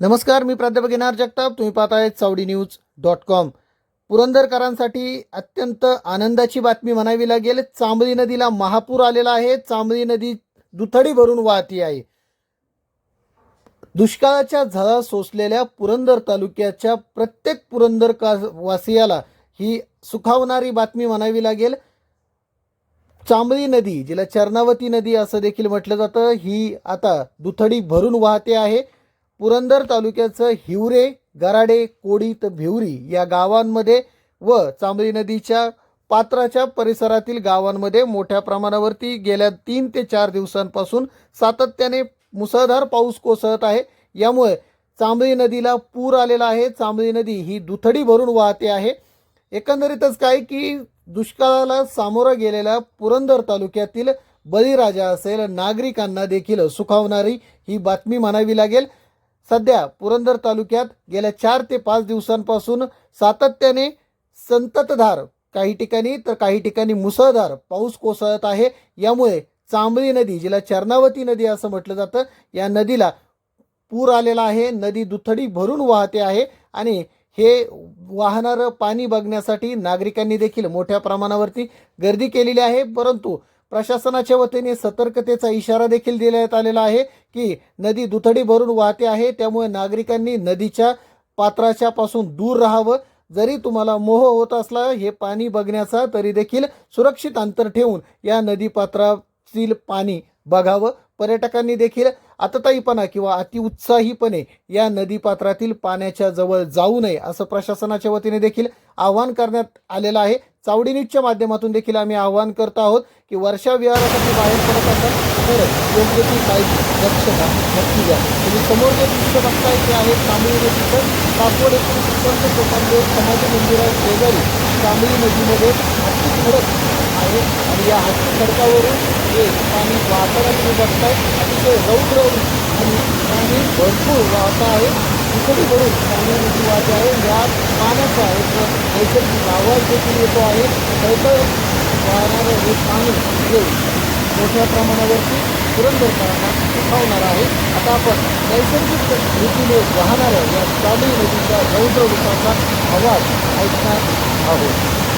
नमस्कार मी प्राध्यापक येणार जगताप. तुम्ही पाहत आहेत चावडी न्यूज डॉट कॉम. पुरंदरकरांसाठी अत्यंत आनंदाची बातमी म्हणावी लागेल. चांबळी नदीला महापूर आलेला आहे. चांबळी नदी दुथडी भरून वाहती आहे. दुष्काळाच्या झळा सोसलेल्या पुरंदर तालुक्याच्या प्रत्येक पुरंदर का वासियाला ही सुखावणारी बातमी म्हणावी लागेल. चांबळी नदी जिला चरणावती नदी असं देखील म्हटलं जातं ही आता दुथडी भरून वाहते आहे. पुरंदर तालुक्याचं हिवरे गराडे कोडी तर भिवरी या गावांमध्ये व चांबळी नदीच्या पात्राच्या परिसरातील गावांमध्ये मोठ्या प्रमाणावरती गेल्या तीन ते चार दिवसांपासून सातत्याने मुसळधार पाऊस कोसळत आहे. यामुळे चांबळी नदीला पूर आलेला आहे. चांबळी नदी ही दुथडी भरून वाहते आहे. एकंदरीतच काय की दुष्काळाला सामोरं गेलेल्या पुरंदर तालुक्यातील बळीराजा असेल नागरिकांना देखील सुखावणारी ही बातमी म्हणावी लागेल. सध्या पुरंदर तालुक्यात गेल्या चार ते पाच दिवसांपासून सातत्याने संततधार काही ठिकाणी तर काही ठिकाणी मुसळधार पाऊस कोसळत आहे. यामुळे चांबळी नदी जिला चरणावती नदी असं म्हटलं जातं या नदीला पूर आलेला आहे. नदी दुथडी भरून वाहते आहे आणि हे वाहणारं पाणी बघण्यासाठी नागरिकांनी देखील मोठ्या प्रमाणावरती गर्दी केलेली आहे. परंतु प्रशासनाच्या वतीने सतर्कतेचा इशारा देखील देण्यात आलेला आहे की नदी दुथडी भरून वाहते आहे त्यामुळे नागरिकांनी नदीच्या पात्राच्या पासून दूर राहावं. जरी तुम्हाला मोह होत असला हे पाणी बघण्याचा तरी देखील सुरक्षित अंतर ठेवून या नदी पात्रातील पाणी बघावं. पर्यटकांनी देखील आतताईपणा किंवा अतिउत्साहीपणे या नदीपात्रातील पाण्याच्या जवळ जाऊ नये असं प्रशासनाच्या वतीने देखील आवाहन करण्यात आलेलं आहे. चावडी न्यूजच्या माध्यमातून देखील आम्ही आवाहन करत आहोत की वर्षा विहारासाठी बाहेर पडत असाल तर योग्य ती काळजी दक्षता नक्की घ्या. तुम्ही समोर जे दृश्य बघताय ते आहे तांबळी नदीचं. कापवड येथील संत सोपानदेव समाधी शेजारी तांबळी नदीमध्ये खडक आहे आणि या हत्ती खडकावरून हे पाणी वाहताना तुम्ही आहे अतिशय रौद्र आणि पाणी भरपूर वाहत आहे दुसरी भरून चांगली नदी आहे या पाण्याचा एक नैसर्गिक आवाज देखील येतो आहे खळखळ वाहणारं हे पाणी हे मोठ्या प्रमाणावरती पुरंदरकरांना सुखावणार आहे आता आपण नैसर्गिक रीतीने वाहणाऱ्या या चालू नदीच्या रौद्र रूपाचा आवाज ऐकणार आहोत.